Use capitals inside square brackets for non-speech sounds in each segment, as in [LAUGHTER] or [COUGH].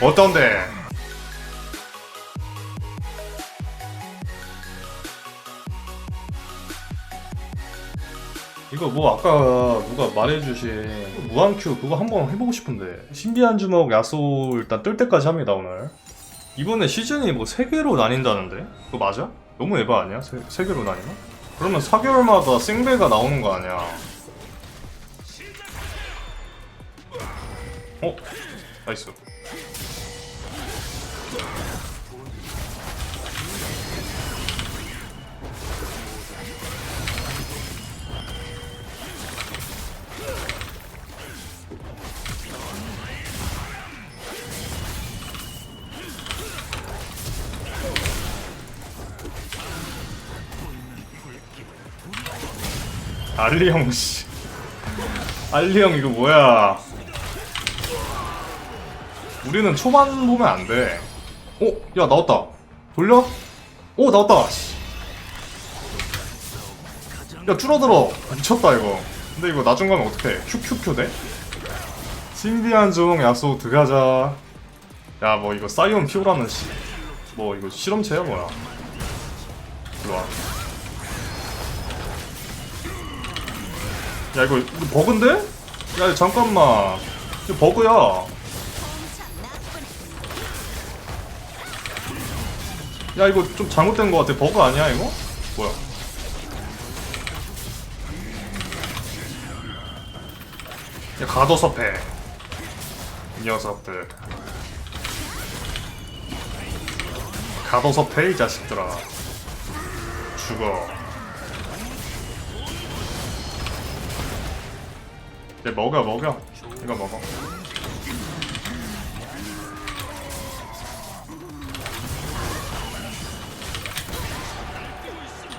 어떤데? 이거 뭐 아까 누가 말해주신 무한큐 그거 한번 해보고 싶은데 신비한 주먹 야소 일단 뜰 때까지 합니다 오늘 이번에 시즌이 뭐 3개로 나뉜다는데? 그거 맞아? 너무 에바 아니야? 세, 세 개로 나뉘나? 그러면 4개월마다 생배가 나오는 거 아니야 어? 나이스 알리 형 씨. 알리 형 이거 뭐야? 우리는 초반 보면 안 돼. 어, 야 나왔다. 돌려? 오 나왔다. 씨. 야 줄어들어. 미쳤다 이거. 근데 이거 나중 가면 어떡해? 큐큐큐 돼? 신비한 종 야소 드가자. 야 뭐 이거 사이온 피오라는 씨. 뭐 이거 실험체야 뭐야? 일로 와. 야 이거, 이거 버그인데? 야 잠깐만. 이거 버그야. 야 이거 좀 잘못된 거 같아. 버그 아니야 이거? 뭐야? 야 가둬섭해 이 녀석들. 가둬섭해 이 자식들아. 죽어 이제 먹여 먹여. 이거 먹어.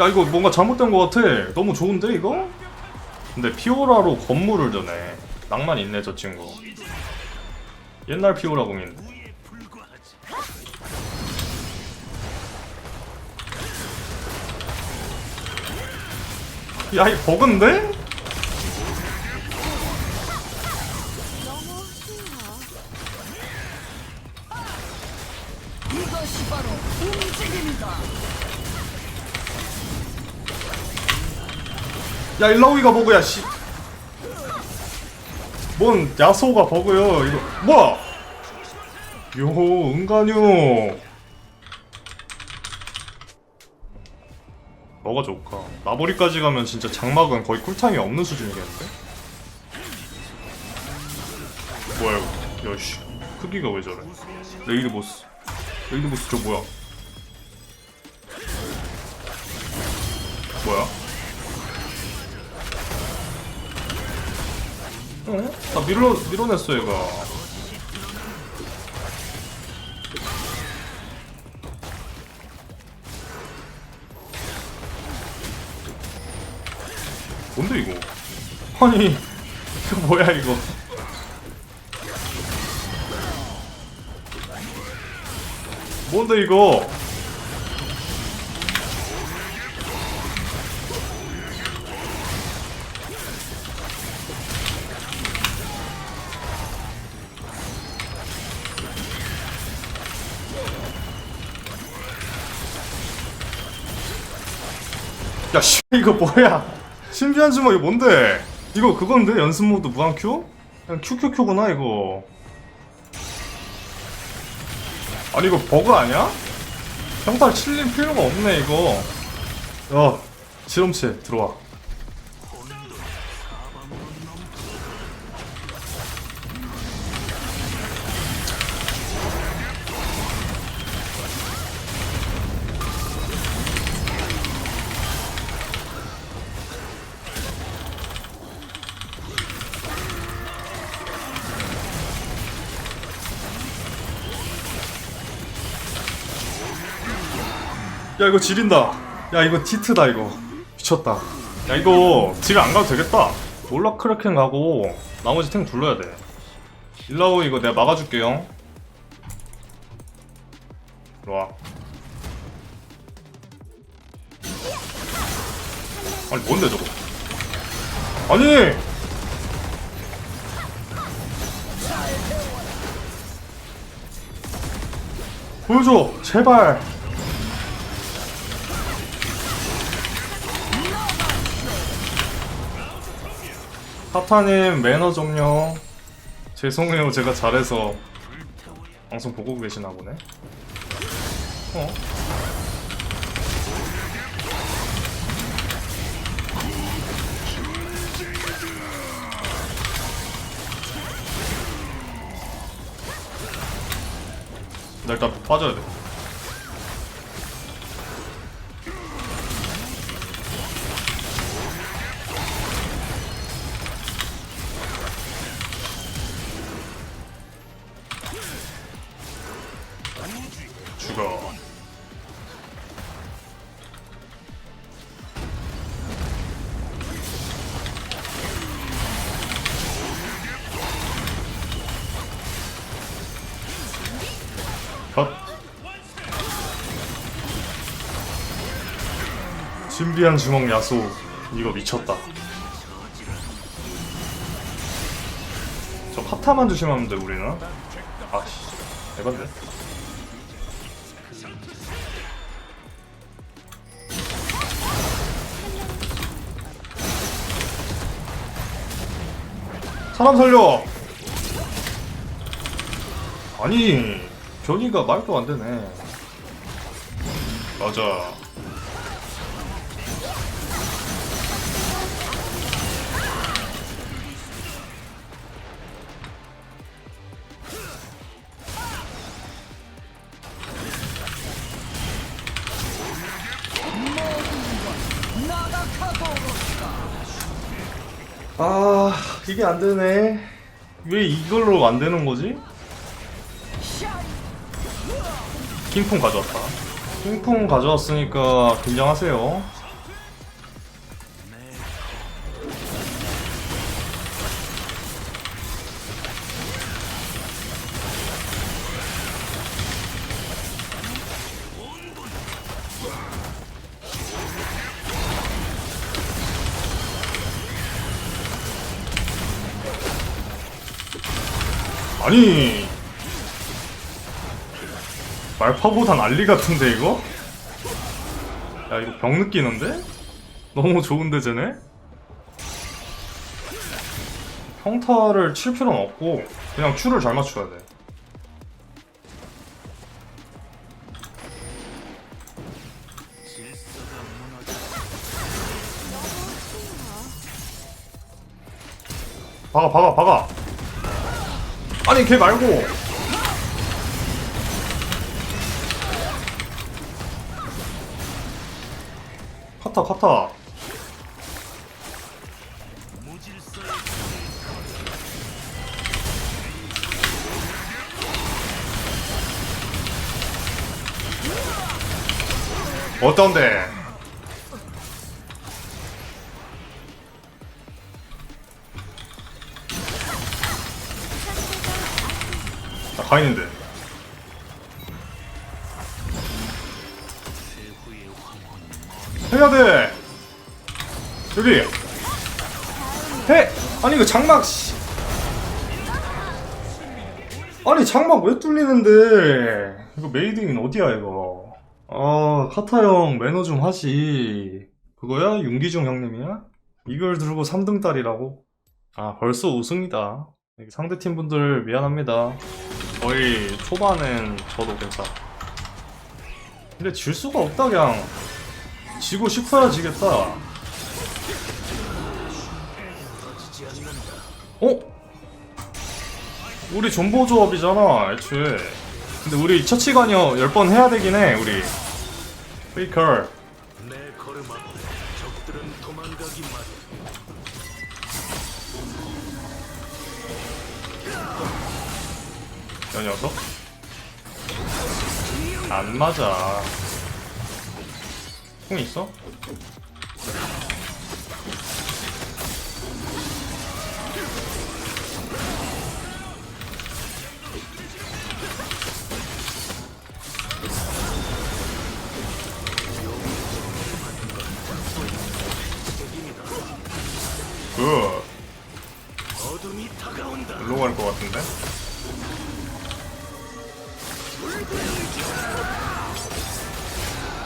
야 이거 뭔가 잘못된 것 같아. 너무 좋은데 이거? 근데 피오라로 건물을 드네 낭만 있네 저 친구. 옛날 피오라 공인. 야이 버그인데? 야 일라오이가 버그야 씨. 뭔 야소가 버그요 이거 뭐야? 요 은간유. 뭐가 좋을까? 나보리까지 가면 진짜 장막은 거의 쿨타임이 없는 수준이겠는데? 뭐야 이거? 야씨 크기가 왜 저래? 레이드 보스. 레이드 보스 저 뭐야? 뭐야? 어? 다 밀어, 밀어냈어, 얘가. 뭔데, 이거? 아니, [LAUGHS] 이거 뭐야, 이거. 뭔데, 이거? 야, 씨, 이거 뭐야? 신비한 주먹 이거 뭔데? 이거 그건데? 연습 모드 무한 큐? 그냥 큐큐큐구나, 이거. 아니, 이거 버그 아니야? 평타 칠릴 필요가 없네, 이거. 야, 실험체, 들어와. 야 이거 지린다. 야 이거 티트다 이거. 미쳤다. 야 이거 딜 안 가도 되겠다. 몰라 크래켄 가고 나머지 탱 불러야 돼. 일라오 이거 내가 막아줄게요. 들어와. 아니 뭔데 저거? 아니! 보여줘! 제발 타타님 매너 좀요 죄송해요 제가 잘해서 방송 보고 계시나 보네. 어? 나 일단 빠져야 돼 신비한 주먹 야수 이거 미쳤다. 저 파타만 조심하면 돼 우리는. 아씨 에반데? 사람 살려! 아니 변이가 말도 안 되네. 맞아 아 이게 안 되네. 왜 이걸로 안 되는 거지? 킹풍 가져왔다. 킹풍 가져왔으니까 긴장하세요 아니 말파보다 난리 같은데 이거? 야 이거 병 느끼는데? 너무 좋은데 쟤네? 평타를 칠 필요는 없고 그냥 큐를 잘 맞춰야 돼 박아 박아 박아 아니 걔 말고 카타 카타 어떤데? 나 가있는데. 해야 돼! 여기! 해! 아니 이거 장막 씨. 아니 장막 왜 뚫리는데? 이거 메이드인 어디야 이거? 아 카타 형 매너 좀 하지 그거야? 윤기중 형님이야? 이걸 들고 3등 딸이라고? 아 벌써 우승이다 상대팀 분들 미안합니다. 거의 초반엔 저도 괜찮아. 근데 질 수가 없다 그냥. 지고 싶어야 지겠다. 어? 우리 존보 조합이잖아 애초에. 근데 우리 처치관여 10번 해야 되긴 해 우리. 페이컬 이 녀석 안 맞아 콩 있어?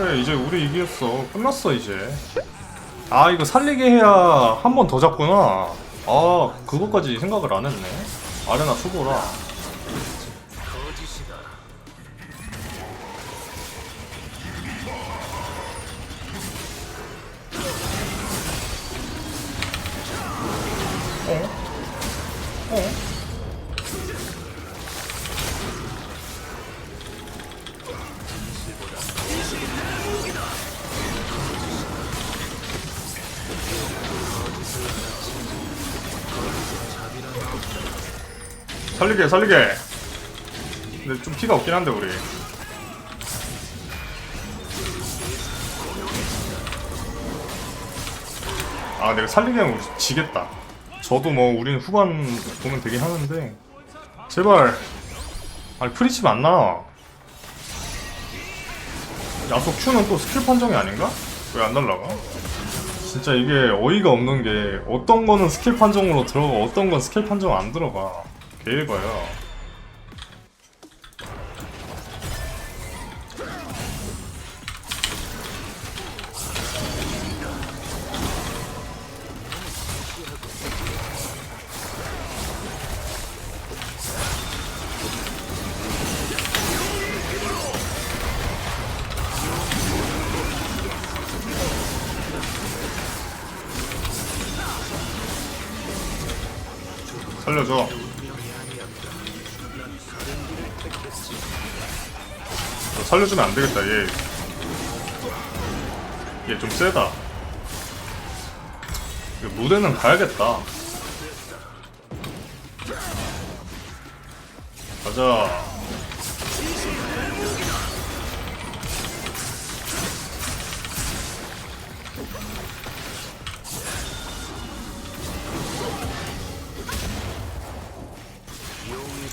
그래 이제 우리 이겼어. 끝났어 이제. 아 이거 살리게 해야 한 번 더 잡구나. 아 그거까지 생각을 안 했네. 아레나 초보라 살리게 살리게. 근데 좀 피가 없긴 한데 우리. 아 내가 살리게 하면 우리 지겠다. 저도 뭐 우리는 후반 보면 되긴 하는데. 제발. 아니 프리칩 안 나와 야속 Q는 또 스킬 판정이 아닌가? 왜 안 날라가? 진짜 이게 어이가 없는 게 어떤 거는 스킬 판정으로 들어가 어떤 건 스킬 판정 안 들어가 개일봐요. 살려줘 살려주면 안 되겠다 얘. 얘 좀 세다. 무대는 가야겠다. 가자.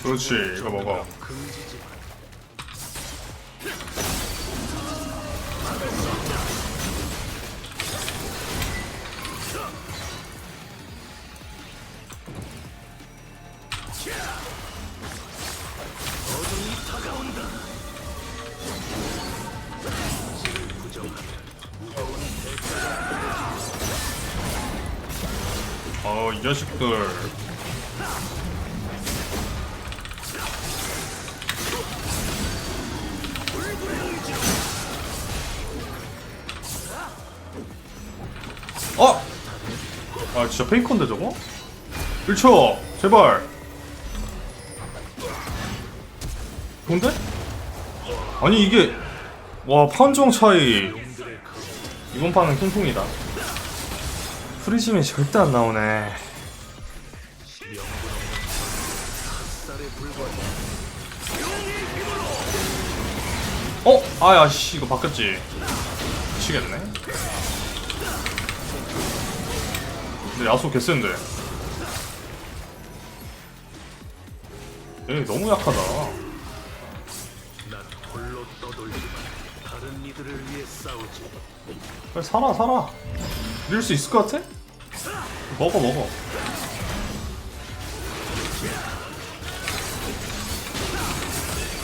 그렇지, 이거 먹어. 자식들. 어! 아, 진짜 페이커인데, 저거? 1초! 제발! 뭔데? 아니, 이게. 와, 판정 차이. 이번 판은 킹풍이다. 프리즘이 절대 안 나오네. 어? 아야 씨 이거 바뀌었지 미치겠네 근데 야수 개센데 얘 너무 약하다. 빨리 살아 살아 이럴 수 있을 것 같아? 먹어 먹어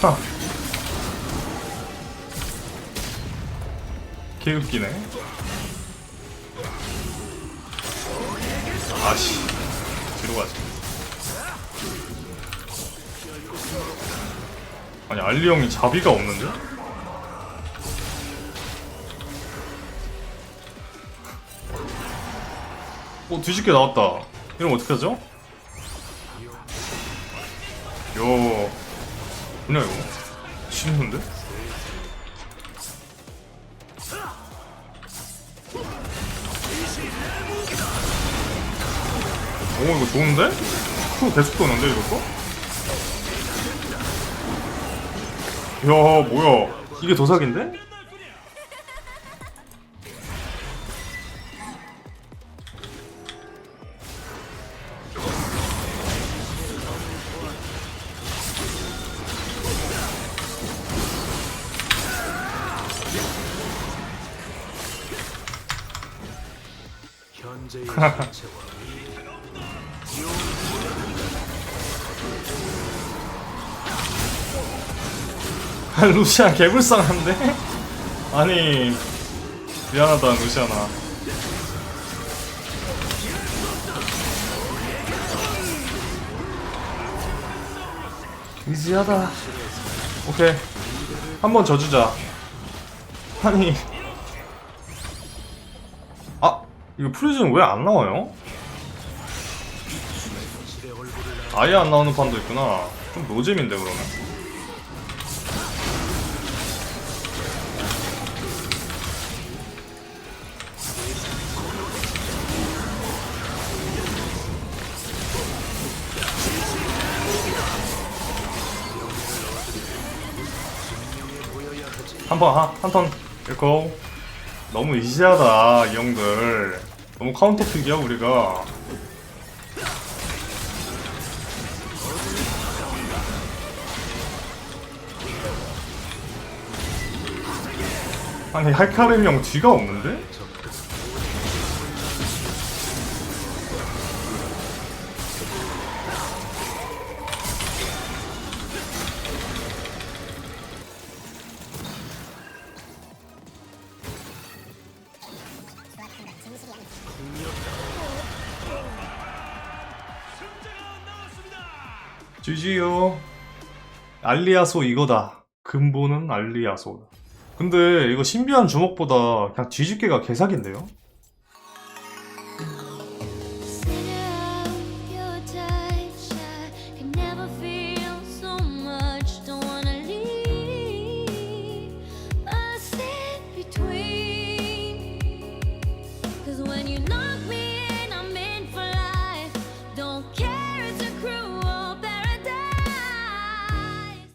하 개웃기네 아씨 뒤로 가자 아니 알리 형이 자비가 없는데? 어 뒤집게 나왔다 이러면 어떡하죠? 요 뭐냐 이거 싫은데? 오 이거 좋은데? 후 계속 도는데 이것도? 야 뭐야 이게 도삭인데? [LAUGHS] 아 루시안 개불쌍한데? 아니 미안하다 루시안아. 이지하다. 오케이. 한번 져주자. 아니. 아 이거 프리즌 왜 안 나와요? 아예 안 나오는 판도 있구나. 좀 노잼인데 그러면. 한번한턴. 이거 너무 이지하다 이 형들. 너무 카운터픽이야 우리가 아니 할카렘 형 뒤가 없는데? GG요. 알리아소 이거다. 근본은 알리아소 근데 이거 신비한 주먹보다 그냥 뒤집개가 개사기인데요?